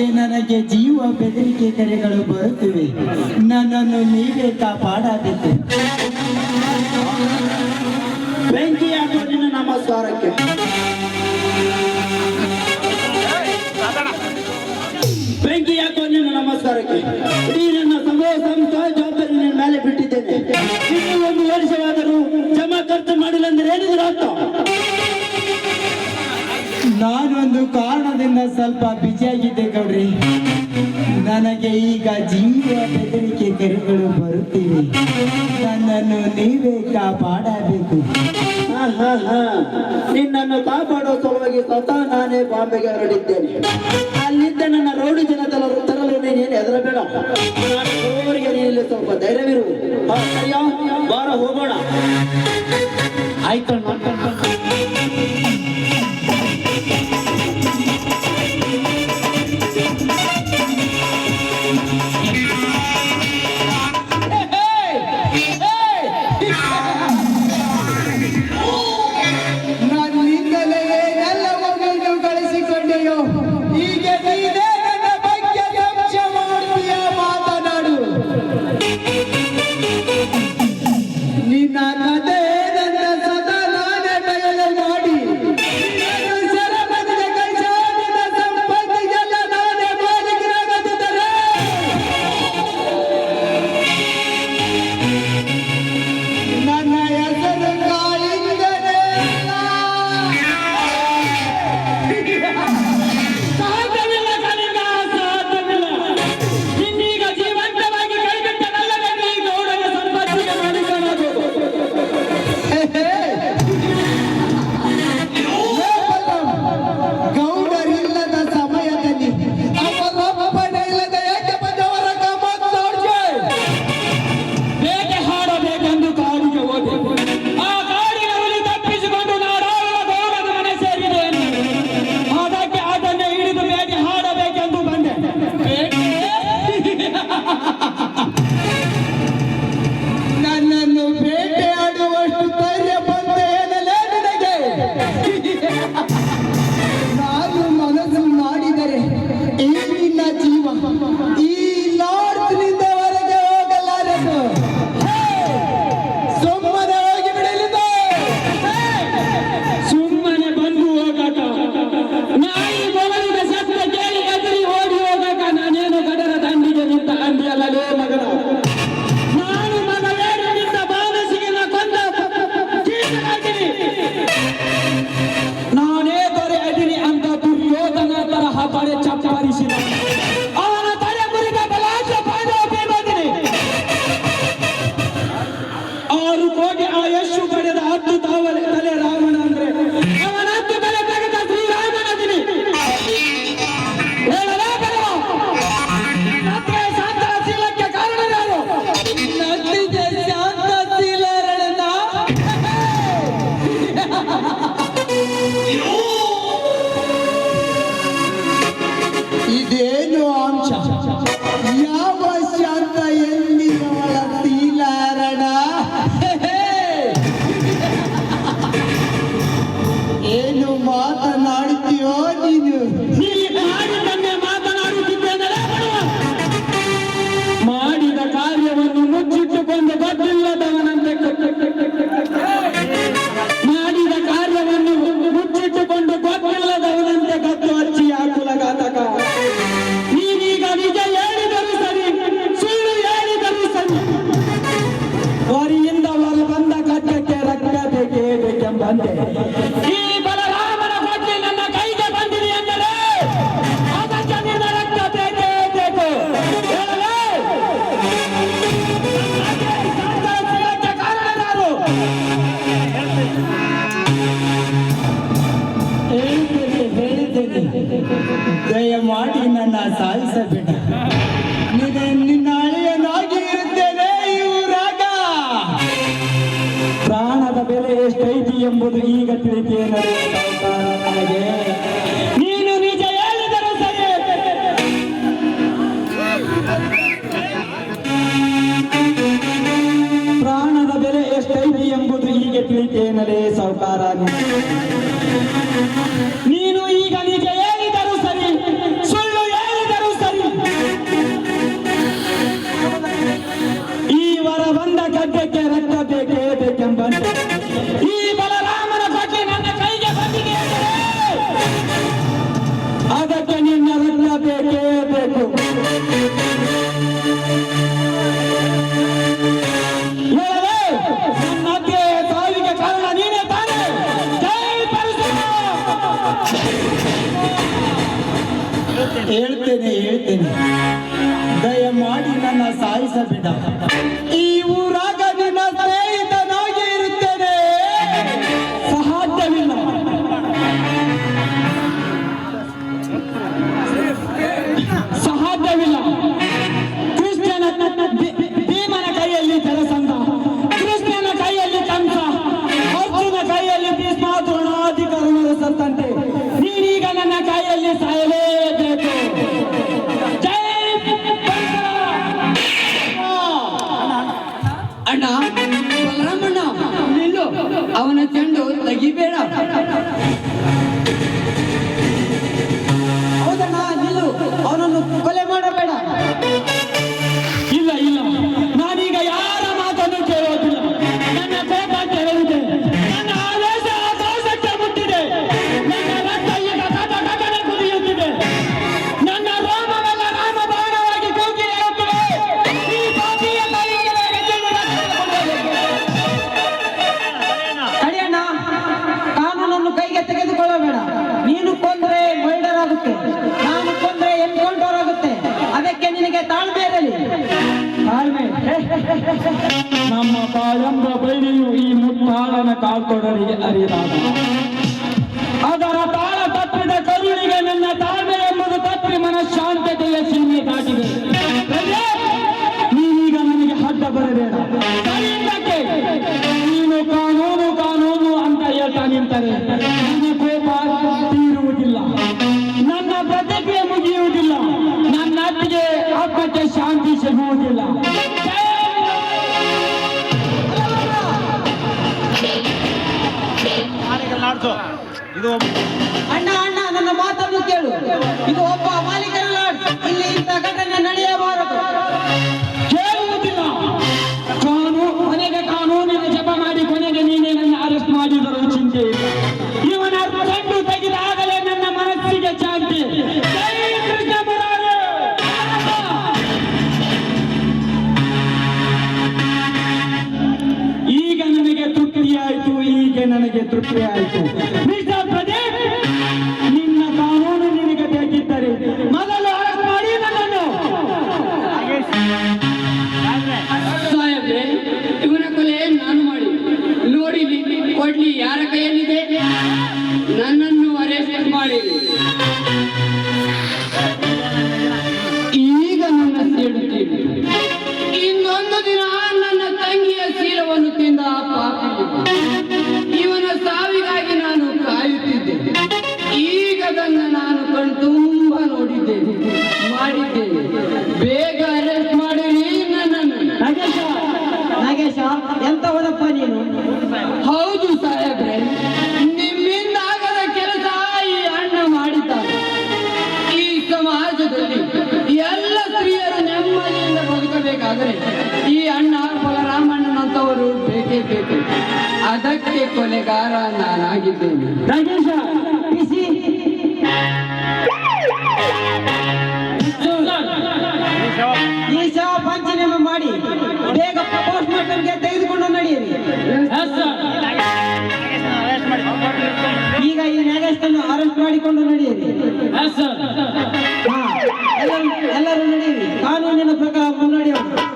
ನನಗೆ ನನಗೆ ಜೀವ ಬೆದರಿಕೆ ಕರೆಗಳು ಬರುತ್ತಿವೆ. ನನ್ನನ್ನು ನೀವೇ ಕಾಪಾಡಬೇಕು ಬೆಂಕಿ ಹಾಕೋದಿನ ನಮ್ಮ ಸ್ವರಕ್ಕೆ. ಬೆಂಕಿ ಹಾಕೋ ನಿನ್ನ ನಮಸ್ಕಾರಕ್ಕೆ ಇಡೀ ನನ್ನ ಸಮೂಹ ಸಂಸ್ಥಾ ಜವಾಬ್ದಾರಿ ನಿನ್ನ ಮೇಲೆ ಬಿಟ್ಟಿದ್ದೇನೆ. ಇನ್ನು ಒಂದು ವರ್ಷವಾದರೂ ಜಮಾ ಖರ್ಚು ಮಾಡಿಲ್ಲ ಅಂದ್ರೆ ಏನಿದ್ರು ಅರ್ಥ? ನಾನೊಂದು ಕಾರಣದಿಂದ ಸ್ವಲ್ಪ ನನಗೆ ಈಗ ಜೀವ ಬೆದರಿಕೆ ಕರೆಗಳು ಬರುತ್ತಿವೆ. ನನ್ನನ್ನು ನೀವೇ ಕಾಪಾಡಬೇಕು. ನಿನ್ನನ್ನು ಕಾಪಾಡೋ ಸಲುವಾಗಿ ಸ್ವತಃ ನಾನೇ ಬಾಂಬೆಗೆ ಹೊರಡಿದ್ದೇನೆ ಅಲ್ಲಿದ್ದ ನನ್ನ ರೋಡಿ ಜನದಲ್ಲ ತರಲು ನೀನೇನು ಎದರ ಬೇಡ. ಅವರಿಗೆ ನೀನಲ್ಲಿ ಸ್ವಲ್ಪ ಧೈರ್ಯವಿರು. ಬಾರ ಹೋಗೋಣ. ಆಯ್ತಣ್ಣ. Paris Chinois. ಒಂದು ಗದ್ದಿಲ್ಲದವನಂತ ಮಾಡಿದ ಕಾರ್ಯವನ್ನು ಮುಚ್ಚಿಟ್ಟುಕೊಂಡು ಗೊತ್ತಿಲ್ಲದವನಂತೆ ಗದ್ದು ಹಚ್ಚಿ ಆ ಕುಲಘಾತಕ ನೀವೀಗ ನಿಜ ಹೇಳಿದರು ಸರಿ ಸುಳ್ಳು ಹೇಳಿದರು ಸರಿ ಹೊರಿಯಿಂದ ಹೊರ ಬಂದ ಕಟ್ಟಕ್ಕೆ ರಕ್ತ ಬೇಕೇ જય માટી ના સાલસે બેટા ನಮ್ಮ ತಾಳಂಬ ಬೈಲಿಯು ಈ ಮುತ್ತಾಳನ ಕಾಲ್ಕೊಡರಿಗೆ ಅರಿದಾಗ ಅದರ ತಾಳ ತಪ್ಪಿದ ಕರುಳಿಗೆ ನನ್ನ ತಾಳ್ಮೆ ಎಂಬುದು ತಪ್ಪಿ ಮನಃಶಾಂತತೆಯ ಸೀಮೆ ದಾಟಿದೆ. ನೀವೀಗ ನನಗೆ ಹಡ್ಡ ಬರಬೇಡ. ಇದು ಅಣ್ಣ ಅಣ್ಣ ನನ್ನ ಮಾತನ್ನು ಕೇಳು. ಇದು ಒಬ್ಬ ಮಾಲೀಕರಲ್ಲ. ಇಲ್ಲಿ ಇಂಥ ಘಟನೆ ನಡೆಯ ಆಯಿತು ಬೇಕು ಅದಕ್ಕೆ ಕೊಲೆಗಾರ ನಾನಾಗಿದ್ದೇನೆ. ಈ ಶವ ಪಂಚನೇಮ ಮಾಡಿ ಬೇಗ ಪೋಸ್ಟ್ ಮಾರ್ಟಮ್ಗೆ ತೆಗೆದುಕೊಂಡು ನಡೆಯಿರಿ. ಈಗ ಈ ನಾಗೇಶನನ್ನು ಅರೆಸ್ಟ್ ಮಾಡಿಕೊಂಡು ನಡೆಯಿರಿ. ಎಲ್ಲರೂ ನಡೆಯಿರಿ. ಕಾನೂನಿನ ಪ್ರಕಾರ ಮುನ್ನಡೆಯುವುದು